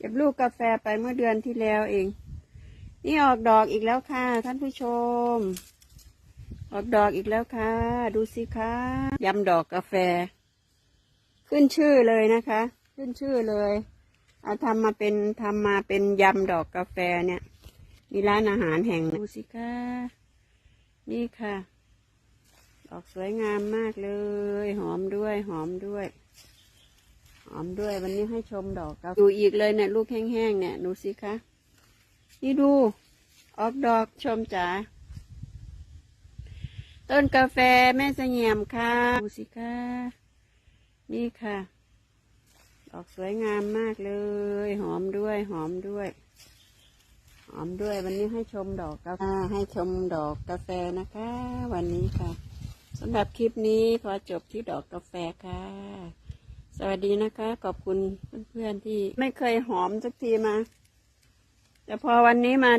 เก็บลูกกาแฟไปเมื่อเดือนที่แล้วเอง นี่ออกดอกอีกแล้วค่ะ ท่านผู้ชม ออกดอกอีกแล้วค่ะ ดูสิคะยำดอกกาแฟ ขึ้นชื่อเลยนะคะ ขึ้นชื่อเลยเอาทำมาเป็นทำมาเป็นยำดอกกาแฟเนี่ย มีร้านอาหารแห่งดูสิคะนี่ค่ะ ดอกสวยงามมากเลย หอมด้วยหอมด้วย หอมด้วยวันนี้ให้ชมดอกกาแฟดูอีกเลยเนี่ยลูกแห้งๆเนี่ยดูสิคะนี่ดู ออกดอกชมจ๋าต้นกาแฟแม่เสงี่ยมค่ะดูสิคะนี่ค่ะ ดอกสวยงามมากเลย หอมด้วย หอมด้วย หอมด้วยวันนี้ให้ชมดอกกาแฟให้ชมดอกกาแฟนะคะ วันนี้ค่ะสำหรับคลิปนี้ขอจบที่ดอกกาแฟค่ะ สวัสดีนะคะ ขอบคุณเพื่อนๆที่ไม่เคยหอมสักทีมา แต่พอวันนี้มา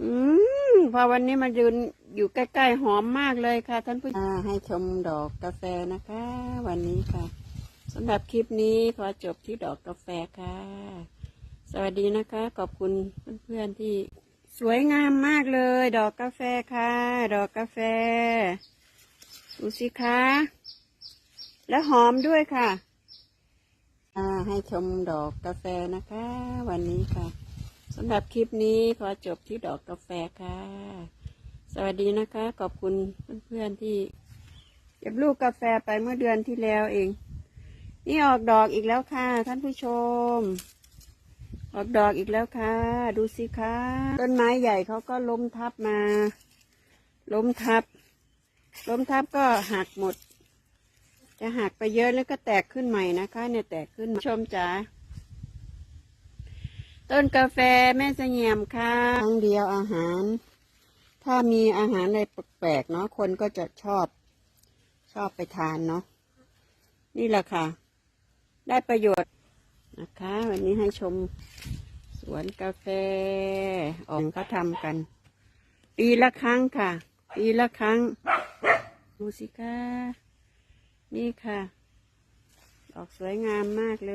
อืมพอวันนี้มายืนอยู่ใกล้ๆหอมมากเลยค่ะ ท่านผู้ชมให้ชมดอกกาแฟนะคะ วันนี้ค่ะสำหรับคลิปนี้ขอจบที่ดอกกาแฟค่ะ สวัสดีนะคะ ขอบคุณเพื่อนๆที่สวยงามมากเลย ดอกกาแฟค่ะ ดอกกาแฟดูสิคะ แล้วหอมด้วยค่ะอ่าให้ชมดอกกาแฟนะคะ วันนี้ค่ะสำหรับคลิปนี้ขอจบที่ดอกกาแฟค่ะ สวัสดีนะคะ ขอบคุณเพื่อนๆที่เก็บลูกกาแฟไปเมื่อเดือนที่แล้วเอง นี่ออกดอกอีกแล้วค่ะ ท่านผู้ชม ออกดอกอีกแล้วค่ะ ดูสิคะต้นไม้ใหญ่เขาก็ล้มทับมา ล้มทับ ล้มทับก็หักหมด จะหักไปเยอะแล้วก็แตกขึ้นใหม่นะคะ เนี่ยแตกขึ้นชมจ๋าต้นกาแฟแม่เสงี่ยมค่ะครั้งเดียวอาหาร ถ้ามีอาหารอะไรแปลกๆเนาะคนก็จะชอบ ชอบไปทานเนาะนี่แหละค่ะ ได้ประโยชน์นะคะ วันนี้ให้ชมสวนกาแฟออกเขาทำกัน ปีละครั้งค่ะ ปีละครั้งดูสิค่ะ นี่ค่ะ ดอกสวยงามมากเล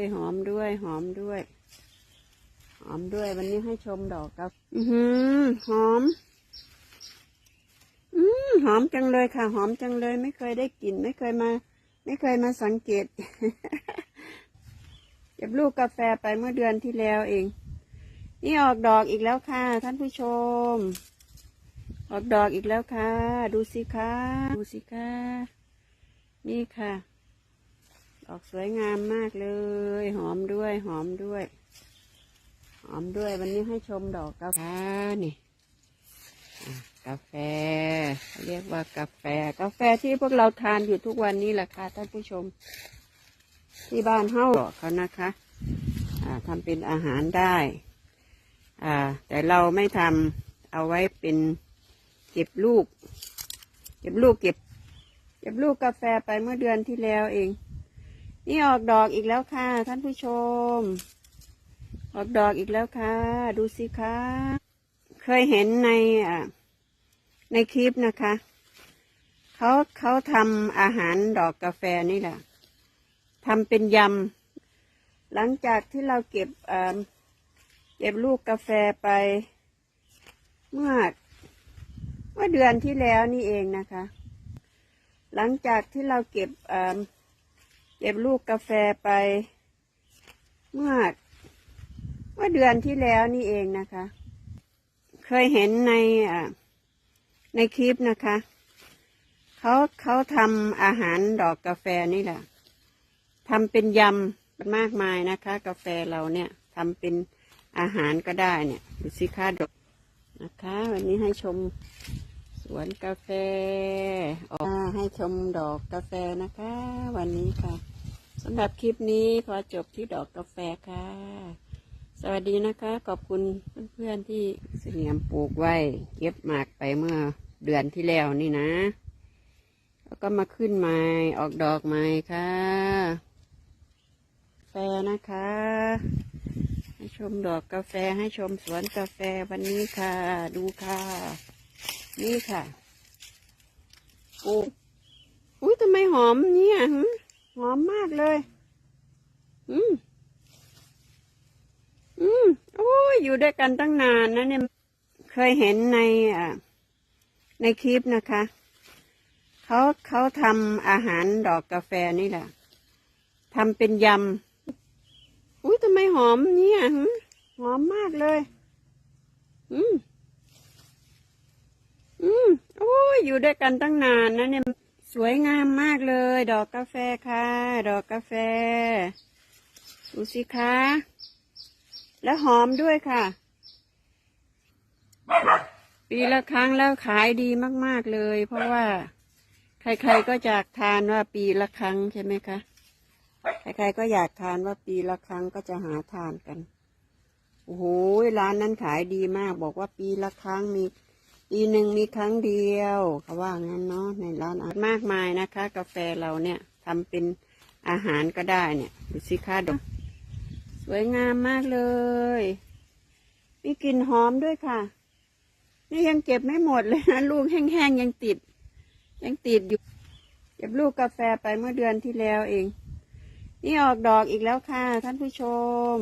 ย หอมด้วย หอมด้วย หอมด้วย วันนี้ให้ชมดอกกาแฟอือหือหอม อืมหอมจังเลยค่ะ หอมจังเลย ไม่เคยได้กลิ่น ไม่เคยมา ไม่เคยมาสังเกต เก็บลูกกาแฟไปเมื่อเดือนที่แล้วเอง นี่ออกดอกอีกแล้วค่ะ ท่านผู้ชมออกดอกอีกแล้วค่ะ ดูสิคะ ดูสิคะ นี่ค่ะดอกสวยงามมากเลย หอมด้วย หอมด้วย หอมด้วย วันนี้ให้ชมดอกกาแฟนี่กาแฟ เรียกว่ากาแฟ กาแฟที่พวกเราทานอยู่ทุกวันนี้แหละค่ะท่านผู้ชม ที่บ้านเฮ้าเขานะคะทำเป็นอาหารได้แต่เราไม่ทำเอาไว้เป็นเก็บลูก เก็บลูกเก็บ เก็บลูกกาแฟไปเมื่อเดือนที่แล้วเอง นี่ออกดอกอีกแล้วค่ะ ท่านผู้ชม ออกดอกอีกแล้วค่ะ ดูสิคะเคยเห็นในอ่าในคลิปนะคะ เขาเขาทำอาหารดอกกาแฟนี่แหละทำเป็นยำ หลังจากที่เราเก็บเก็บลูกกาแฟไป เมื่อเมื่อเดือนที่แล้วนี่เองนะคะ หลังจากที่เราเก็บอ่าเก็บลูกกาแฟไป เมื่อเมื่อเดือนที่แล้วนี่เองนะคะ เคยเห็นในอ่าในคลิปนะคะ เขาเขาทำอาหารดอกกาแฟนี่แหละทำเป็นยำมากมายนะคะ กาแฟเราเนี่ยทำเป็นอาหารก็ได้เนี่ยดูสิคะดอกนะคะ วันนี้ให้ชม วนกาแฟ ออกมาให้ชมดอกกาแฟนะคะ วันนี้ค่ะสำหรับคลิปนี้ขอจบที่ดอกกาแฟค่ะ สวัสดีนะคะ ขอบคุณเพื่อนๆที่เสียมปลูกไว้ เก็บหมากไปเมื่อเดือนที่แล้วนี่นะ แล้วก็มาขึ้นใหม่ออกดอกใหม่ค่ะกาแฟนะคะให้ชมดอกกาแฟให้ชมสวนกาแฟวันนี้ค่ะ ดูค่ะ นี่ค่ะปลูกอุ้ยทำไมหอมเนี่ยหอมมากเลย อืม อืมโอ้ยอยู่ด้วยกันตั้งนานนะเนี่ย เคยเห็นในอ่าในคลิปนะคะ เขาเขาทำอาหารดอกกาแฟนี่แหละทำเป็นยำอุ้ยทำไมหอมเนี่ยหอมมากเลย อืม อืมโอ้ยอยู่ด้วยกันตั้งนานนะเนี่ยสวยงามมากเลย ดอกกาแฟค่ะ ดอกกาแฟดูสิคะ แล้วหอมด้วยค่ะ ปีละครั้งแล้วขายดีมาก ๆเลย เพราะว่า ใครๆก็อยากทานว่าปีละครั้งใช่ไหมคะใครๆก็อยากทานว่าปีละครั้งก็จะหาทานกันโอ้โหร้านนั้นขายดีมาก บอกว่าปีละครั้งมี ปีหนึ่งมีครั้งเดียวเขาว่างั้นเนาะในร้านอาหารมากมายนะคะ กาแฟเราเนี่ยทำเป็นอาหารก็ได้เนี่ยดูสิคะดอกสวยงามมากเลย มีกลิ่นหอมด้วยค่ะ นี่ยังเก็บไม่หมดเลยนะลูกแห้งๆยังติด ยังติดอยู่ เก็บลูกกาแฟไปเมื่อเดือนที่แล้วเอง นี่ออกดอกอีกแล้วค่ะ ท่านผู้ชม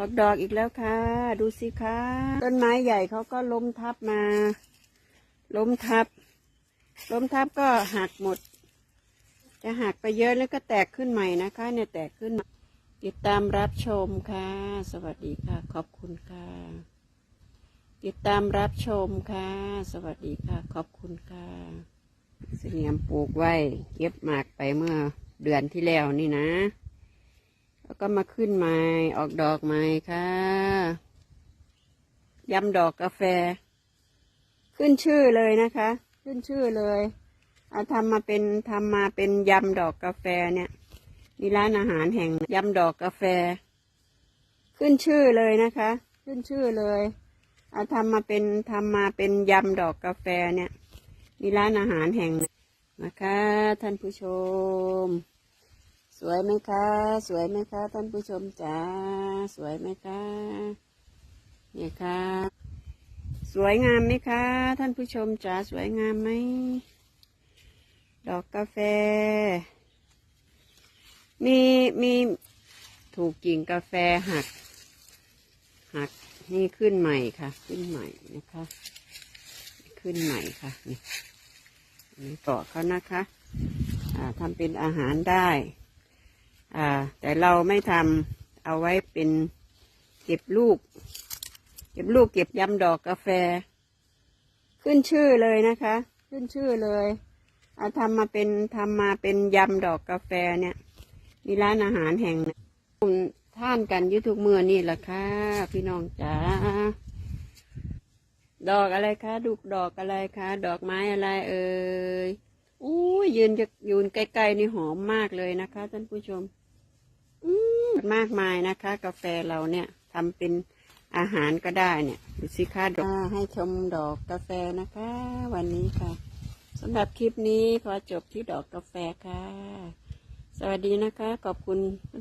ออกดอกอีกแล้วค่ะ ดูสิคะต้นไม้ใหญ่เขาก็ล้มทับมา ล้มทับ ล้มทับก็หักหมด จะหักไปเยอะแล้วก็แตกขึ้นใหม่นะคะ เนี่ยแตกขึ้นติดตามรับชมค่ะ สวัสดีค่ะ ขอบคุณค่ะ ติดตามรับชมค่ะ สวัสดีค่ะ ขอบคุณค่ะเสียมปลูกไว้ เก็บหมากไปเมื่อเดือนที่แล้วนี่นะ แล้วก็มาขึ้นใหม่ ออกดอกใหม่ค่ะยำดอกกาแฟ ขึ้นชื่อเลยนะคะ ขึ้นชื่อเลยเอาทำมาเป็นทำมาเป็นยำดอกกาแฟเนี่ยมีร้านอาหารแห่งยำดอกกาแฟ ขึ้นชื่อเลยนะคะ ขึ้นชื่อเลยเอาทำมาเป็นทำมาเป็นยำดอกกาแฟเนี่ยมีร้านอาหารแห่งนะคะ ท่านผู้ชม สวยไหมคะ สวยไหมคะ ท่านผู้ชมจ๋า สวยไหมคะเนี่ยค่ะ สวยงามไหมคะ ท่านผู้ชมจ๋า สวยงามไหม ดอกกาแฟ มีมีถูกกิ่งกาแฟหัก หักนี่ขึ้นใหม่ค่ะ ขึ้นใหม่นะคะ ขึ้นใหม่ค่ะ นี่นี่เกาะเขานะคะทำเป็นอาหารได้ อ่า แต่เราไม่ทำเอาไว้เป็นเก็บลูก เก็บลูกเก็บยำดอกกาแฟ ขึ้นชื่อเลยนะคะ ขึ้นชื่อเลยเอาทำมาเป็นทำมาเป็นยำดอกกาแฟเนี่ย มีร้านอาหารแห่งหนึ่งท่านกันยุทุกเมื่อนี่แหละค่ะ พี่น้องจ๋าดอกอะไรคะ ดูดอกอะไรคะ ดอกไม้อะไรเอ่ย อู้ยยืนจะยืนไกลๆนี่หอมมากเลยนะคะ ท่านผู้ชม อืมมากมายนะคะ กาแฟเราเนี่ยทำเป็นอาหารก็ได้เนี่ยดูสิค่ะดอกให้ชมดอกกาแฟนะคะ วันนี้ค่ะสำหรับคลิปนี้ขอจบที่ดอกกาแฟค่ะ สวัสดีนะคะ ขอบคุณ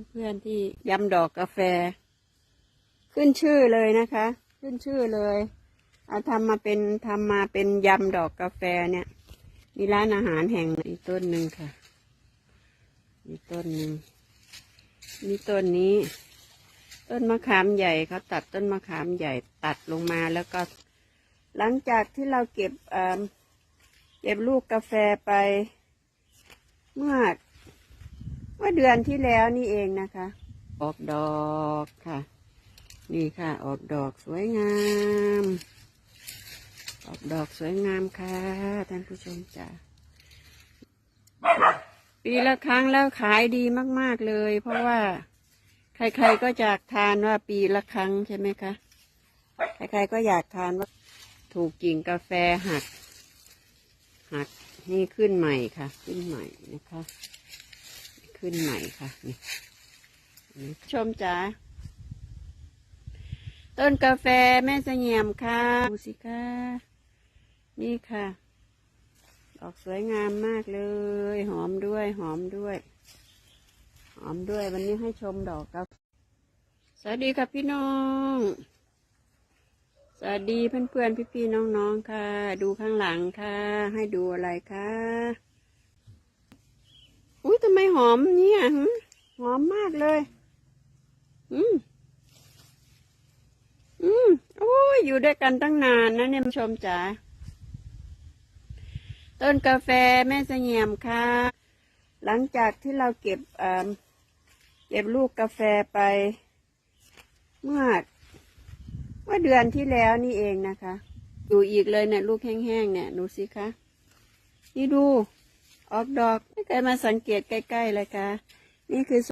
เพื่อนๆที่ยำดอกกาแฟ ขึ้นชื่อเลยนะคะ ขึ้นชื่อเลยเอาทำมาเป็นทำมาเป็นยำดอกกาแฟเนี่ย มีร้านอาหารแห่งอีกต้นหนึ่งค่ะมีต้นหนึ่งมีต้นนี้ ต้นมะขามใหญ่เขาตัดต้นมะขามใหญ่ตัดลงมาแล้วก็ หลังจากที่เราเก็บเเก็บลูกกาแฟไป เมื่อเมื่อเดือนที่แล้วนี่เองนะคะ ออกดอกค่ะ นี่ค่ะ ออกดอกสวยงาม ออกดอกสวยงามค่ะท่านผู้ชมจ้าปีละครั้งแล้วขายดีมาก ๆเลย เพราะว่า ใครๆก็อยากทานว่าปีละครั้งใช่ไหมคะใครๆก็อยากทานว่าถูกกิ่งกาแฟหัก หักนี่ขึ้นใหม่ค่ะ ขึ้นใหม่นะคะ ขึ้นใหม่ค่ะนี่นี่ชมจ๋าต้นกาแฟแม่เสงี่ยมค่ะดูสิค่ะ นี่ค่ะ ออกสวยงามมากเลย หอมด้วย หอมด้วย หอมด้วย วันนี้ให้ชมดอกกาแฟสวัสดีค่ะพี่น้อง สวัสดีเพื่อนๆพี่ๆน้องๆค่ะ ดูข้างหลังค่ะ ให้ดูอะไรคะอุ้ยทำไมหอมเนี่ยหึหอมมากเลย อืมอืมโอ้ยอยู่ด้วยกันตั้งนานนะเนี่ยชมจ๋า ต้นกาแฟแม่เสงี่ยมค่ะ หลังจากที่เราเก็บเอ่อเก็บลูกกาแฟไป เมื่อเมื่อเดือนที่แล้วนี่เองนะคะอยู่อีกเลยเนี่ยลูกแห้งๆเนี่ยดูสิคะนี่ดู ออกดอกไม่เคยมาสังเกตใกล้ๆเลยค่ะ นี่คือ